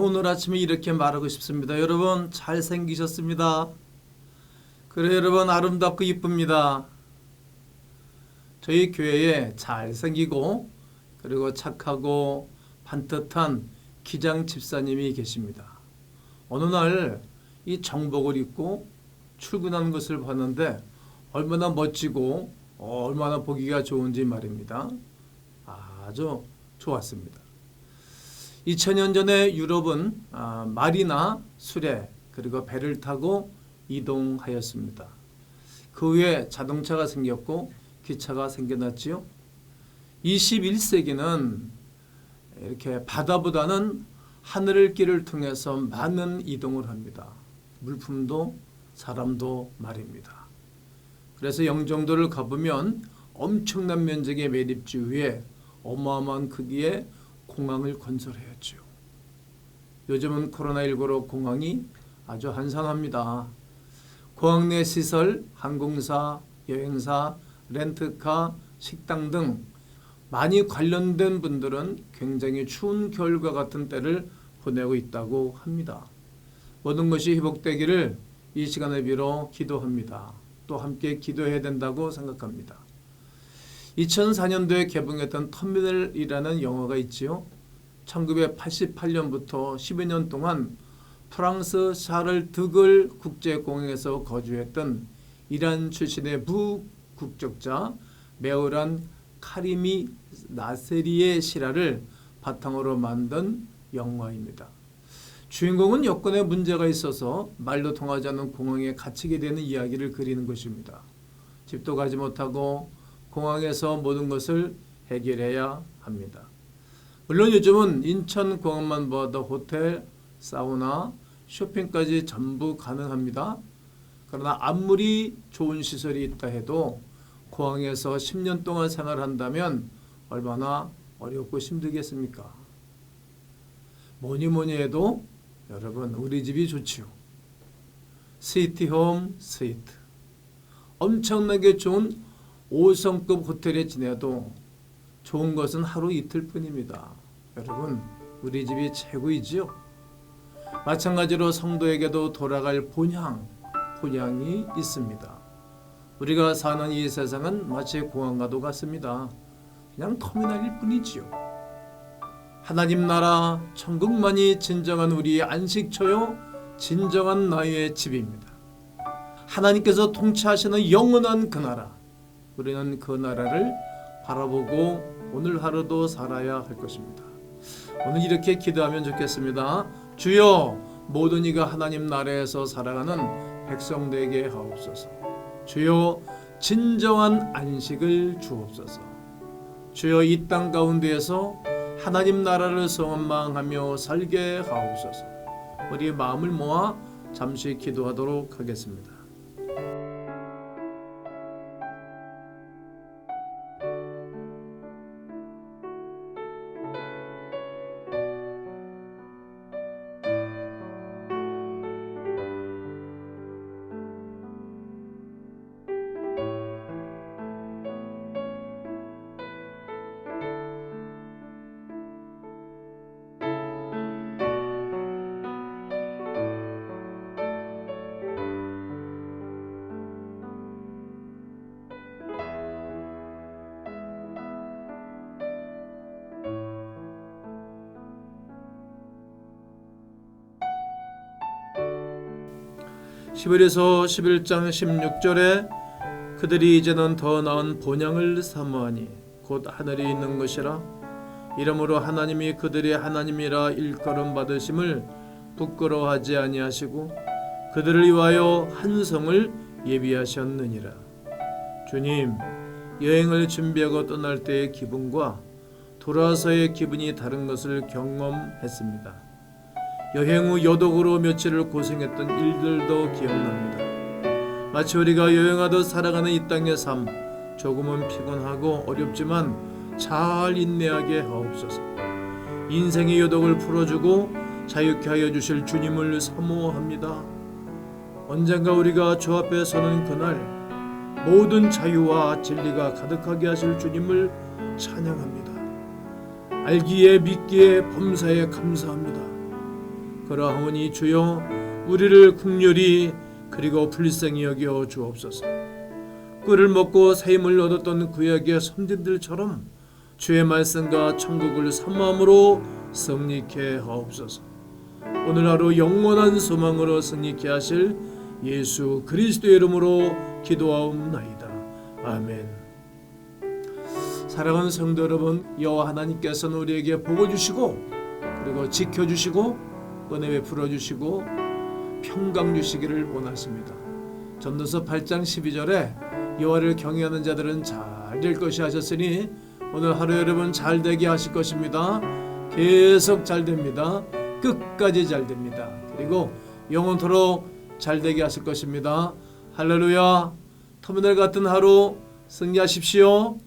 오늘 아침에 이렇게 말하고 싶습니다. 여러분 잘 생기셨습니다. 그래 여러분 아름답고 이쁩니다. 저희 교회에 잘 생기고 그리고 착하고 반듯한 기장 집사님이 계십니다. 어느 날 이 정복을 입고 출근하는 것을 봤는데 얼마나 멋지고 어, 얼마나 보기가 좋은지 말입니다. 아주 좋았습니다. 2000년 전에 유럽은 아, 말이나 수레 그리고 배를 타고 이동하였습니다. 그 후에 자동차가 생겼고 기차가 생겨났지요. 21세기는 이렇게 바다보다는 하늘을 길을 통해서 많은 이동을 합니다. 물품도 사람도 말입니다. 그래서 영종도를 가보면 엄청난 면적의 매립지 위에 어마어마한 크기의 공항을 건설해야죠. 요즘은 코로나19로 공항이 아주 한산합니다. 공항 내 시설, 항공사, 여행사, 렌트카, 식당 등 많이 관련된 분들은 굉장히 추운 겨울과 같은 때를 보내고 있다고 합니다. 모든 것이 회복되기를 이 시간을 빌어 기도합니다. 또 함께 기도해야 된다고 생각합니다. 2004년도에 개봉했던 터미널이라는 영화가 있지요. 1988년부터 10여 년 동안 프랑스 샤를 드글 국제공항에서 거주했던 이란 출신의 무국적자 메우란 카리미 나세리의 실화를 바탕으로 만든 영화입니다. 주인공은 여건에 문제가 있어서 말도 통하지 않는 공항에 갇히게 되는 이야기를 그리는 것입니다. 집도 가지 못하고 공항에서 모든 것을 해결해야 합니다. 물론 요즘은 인천 공항만 봐도 호텔, 사우나, 쇼핑까지 전부 가능합니다. 그러나 아무리 좋은 시설이 있다 해도 공항에서 10년 동안 생활한다면 얼마나 어렵고 힘들겠습니까? 뭐니 뭐니 해도 여러분 우리 집이 좋지요. 시티홈 스위트 엄청나게 좋은 5성급 호텔에 지내도 좋은 것은 하루 이틀 뿐입니다. 여러분 우리 집이 최고이지요. 마찬가지로 성도에게도 돌아갈 본향, 본향이 있습니다. 우리가 사는 이 세상은 마치 공항과도 같습니다. 그냥 터미널일 뿐이지요. 하나님 나라 천국만이 진정한 우리의 안식처요 진정한 나의 집입니다. 하나님께서 통치하시는 영원한 그 나라 우리는 그 나라를 바라보고 오늘 하루도 살아야 할 것입니다. 오늘 이렇게 기도하면 좋겠습니다. 주여 모든 이가 하나님 나라에서 살아가는 백성 되게 하옵소서. 주여 진정한 안식을 주옵소서. 주여 이 땅 가운데에서 하나님 나라를 소망하며 살게 하옵소서. 우리 마음을 모아 잠시 기도하도록 하겠습니다. 시벨에서 11장 16절에 그들이 이제는 더 나은 본향을 사모하니 곧 하늘에 있는 것이라 이러므로 하나님이 그들의 하나님이라 일컬음 받으심을 부끄러워하지 아니하시고 그들을 위하여 한 성을 예비하셨느니라 주님 여행을 준비하고 떠날 때의 기분과 돌아서의 기분이 다른 것을 경험했습니다. 여행 후 여독으로 며칠을 고생했던 일들도 기억납니다. 마치 우리가 여행하듯 살아가는 이 땅의 삶, 조금은 피곤하고 어렵지만 잘 인내하게 하옵소서. 인생의 여독을 풀어주고 자유케 하여 주실 주님을 사모합니다. 언젠가 우리가 주 앞에 서는 그날 모든 자유와 진리가 가득하게 하실 주님을 찬양합니다. 알기에 믿기에 범사에 감사합니다. 그러하오니 주여 우리를 국률이 그리고 불쌍히 여겨 주옵소서. 꿀을 먹고 새 힘을 얻었던 구약의 선진들처럼 주의 말씀과 천국을 사모함으로 승리케 하옵소서. 오늘 하루 영원한 소망으로 승리케 하실 예수 그리스도의 이름으로 기도하옵나이다. 아멘. 사랑하는 성도 여러분, 여호와 하나님께서는 우리에게 복을 주시고 그리고 지켜 주시고 은혜 베풀어 주시고 평강 주시기를 원하십니다. 전도서 8장 12절에 여호와를 경외하는 자들은 잘 될 것이 하셨으니 오늘 하루 여러분 잘 되게 하실 것입니다. 계속 잘 됩니다. 끝까지 잘 됩니다. 그리고 영원토록 잘 되게 하실 것입니다. 할렐루야. 터미널 같은 하루 승리하십시오.